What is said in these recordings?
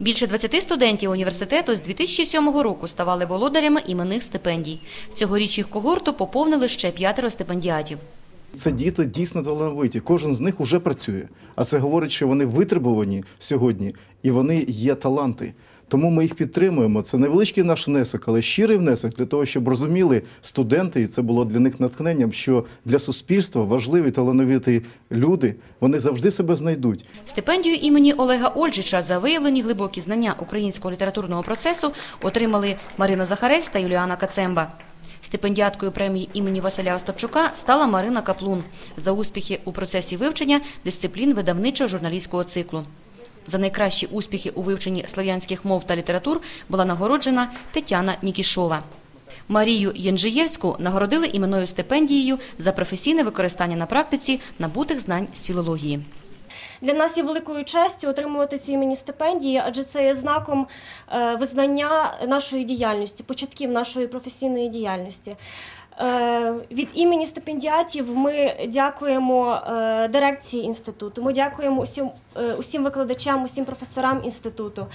Більше 20 студентів університету з 2007 року ставали володарями іменних стипендій. Цьогоріч їх когорту поповнили ще п'ятеро стипендіатів. Це діти дійсно талановиті. Кожен з них уже працює. А це говорить, що вони витребувані сьогодні і вони є таланти. Тому ми їх підтримуємо. Це невеличкий наш внесок, але щирий внесок для того, щоб розуміли студенти, і це було для них натхненням, що для суспільства важливі талановиті люди, вони завжди себе знайдуть. Стипендію імені Олега Ольжича за виявлені глибокі знання українського літературного процесу отримали Марина Захарець та Юліана Кацемба. Стипендіаткою премії імені Василя Остапчука стала Марина Каплун за успіхи у процесі вивчення дисциплін видавничо-журналістського циклу. За найкращі успіхи у вивченні слов'янських мов та літератур була нагороджена Тетяна Нікішова. Марію Єнжиєвську нагородили іменною стипендією за професійне використання на практиці набутих знань з філології. Для нас є великою честю отримувати ці імені стипендії, адже це є знаком е, визнання нашої діяльності, початків нашої професійної діяльності. Е, Від імені стипендіатів ми дякуємо е, дирекції інституту. Ми дякуємо усім, е, усім викладачам, усім професорам інституту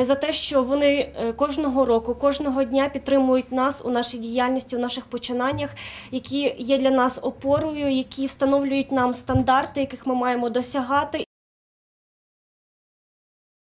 за те, що вони кожного року, кожного дня підтримують нас у нашій діяльності, у наших починаннях, які є для нас опорою, які встановлюють нам стандарти, яких ми маємо досягати.